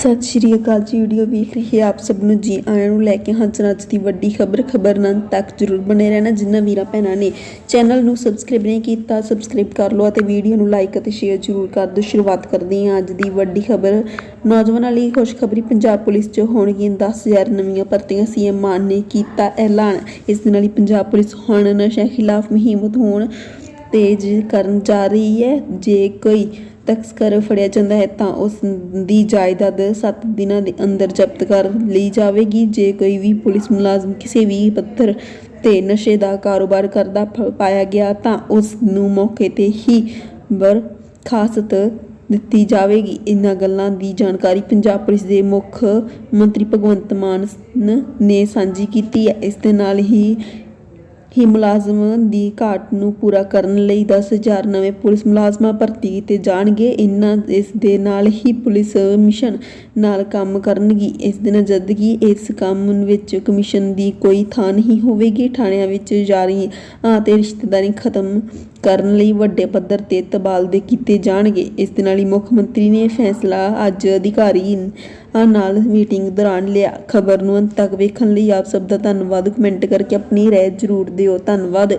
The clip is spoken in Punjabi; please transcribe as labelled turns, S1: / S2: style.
S1: ਸਤਿ ਸ਼੍ਰੀ ਅਕਾਲ ਜੀ ਵੀਡੀਓ ਵੇਖ ਰਹੇ ਆਪ ਸਭ ਨੂੰ ਜੀ ਆਇਆਂ ਨੂੰ ਲੈ ਕੇ। ਹਾਜ਼ਰ ਅੱਜ ਦੀ ਵੱਡੀ ਖਬਰ ਖਬਰ ਨਾਲ ਤੱਕ ਜਰੂਰ ਬਣੇ ਰਹਿਣਾ ਜਿਨ੍ਹਾਂ ਵੀਰਾਂ ਭੈਣਾਂ ਨੇ ਚੈਨਲ ਨੂੰ ਸਬਸਕ੍ਰਾਈਬ ਨਹੀਂ ਕੀਤਾ ਸਬਸਕ੍ਰਾਈਬ ਕਰ ਲਓ ਅਤੇ ਵੀਡੀਓ ਨੂੰ ਲਾਈਕ ਅਤੇ ਸ਼ੇਅਰ ਜਰੂਰ ਕਰ ਦਿਓ। ਸ਼ੁਰੂਆਤ ਕਰਦੇ ਹਾਂ ਅੱਜ ਦੀ ਵੱਡੀ ਖਬਰ। ਨੌਜਵਾਨਾਂ ਲਈ ਖੁਸ਼ਖਬਰੀ ਪੰਜਾਬ ਪੁਲਿਸ 'ਚ ਹੋਣਗੀਆਂ 10000 ਨਵੀਆਂ ਭਰਤੀਆਂ। ਸੀਐਮ ਮਾਨ ਨੇ ਕੀਤਾ ਐਲਾਨ। ਇਸ ਦੇ ਨਾਲ ਹੀ ਪੰਜਾਬ ਪੁਲਿਸ ਹੁਣ ਨਸ਼ਾ ਖਿਲਾਫ ਮੁਹਿੰਮ ਹੋਣ ਤੇਜ਼ ਕਰਨ ਜਾ ਰਹੀ ਹੈ। ਜੇ ਕੋਈ ਤਸਕਰ ਫੜਿਆ ਜਾਂਦਾ ਹੈ ਤਾਂ ਉਸ ਦੀ ਜਾਇਦਾਦ 7 ਦਿਨਾਂ ਦੇ ਅੰਦਰ ਜ਼ਬਤ ਕਰ ਲਈ ਜਾਵੇਗੀ। ਜੇ ਕੋਈ ਵੀ ਪੁਲਿਸ ਮੁਲਾਜ਼ਮ ਕਿਸੇ ਵੀ ਪੱਥਰ ਤੇ ਨਸ਼ੇ ਦਾ ਕਾਰੋਬਾਰ ਕਰਦਾ ਪਾਇਆ ਗਿਆ ਤਾਂ ਉਸ ਨੂੰ ਮੌਕੇ ਤੇ ਹੀ ਬਰਖਾਸਤ ਦਿੱਤੀ ਜਾਵੇਗੀ। ਇਹਨਾਂ ਗੱਲਾਂ ਦੀ ਜਾਣਕਾਰੀ ਪੰਜਾਬ ਪੁਲਿਸ ਦੇ ਮੁੱਖ ਮੰਤਰੀ ਭਗਵੰਤ ਮਾਨ ਨੇ ਸਾਂਝੀ ਕੀਤੀ ਹੈ। ਇਸ ਦੇ ਨਾਲ ਹੀ ਹੀ ਮੁਲਾਜ਼ਮਾਂ ਦੀ ਘਾਟ ਨੂੰ ਪੂਰਾ ਕਰਨ ਲਈ 10000 ਨਵੇਂ ਪੁਲਿਸ ਮੁਲਾਜ਼ਮਾਂ ਭਰਤੀ ਕੀਤੇ ਜਾਣਗੇ। ਇਹਨਾਂ ਇਸ ਦੇ ਨਾਲ ਹੀ ਪੁਲਿਸ ਮਿਸ਼ਨ ਨਾਲ ਕੰਮ ਕਰਨਗੀ। ਇਸ ਦੇ ਨਾਲ ਜਦ ਇਸ ਕੰਮ ਵਿੱਚ ਕਮਿਸ਼ਨ ਦੀ ਕੋਈ ਥਾਂ ਨਹੀਂ ਹੋਵੇਗੀ, ਥਾਣਿਆਂ ਵਿੱਚ ਜਾਰੀ ਅਤੇ ਰਿਸ਼ਤੇਦਾਰੀ ਖਤਮ ਕਰਨ ਲਈ ਵੱਡੇ ਪੱਧਰ ਤੇ ਤਬਾਦਲੇ ਕੀਤੇ ਜਾਣਗੇ। ਇਸ ਦੇ ਨਾਲ ਹੀ ਮੁੱਖ ਮੰਤਰੀ ਨੇ ਫੈਸਲਾ ਅੱਜ ਅਧਿਕਾਰੀ ਨਾਲ ਮੀਟਿੰਗ ਦੌਰਾਨ ਲਿਆ। ਖਬਰ ਨੂੰ ਅੰਤ ਤੱਕ ਵੇਖਣ ਲਈ ਆਪ ਸਭ ਦਾ ਧੰਨਵਾਦ। ਕਮੈਂਟ ਕਰਕੇ ਆਪਣੀ ਰਾਏ ਜ਼ਰੂਰ ਦਿਓ। ਧੰਨਵਾਦ।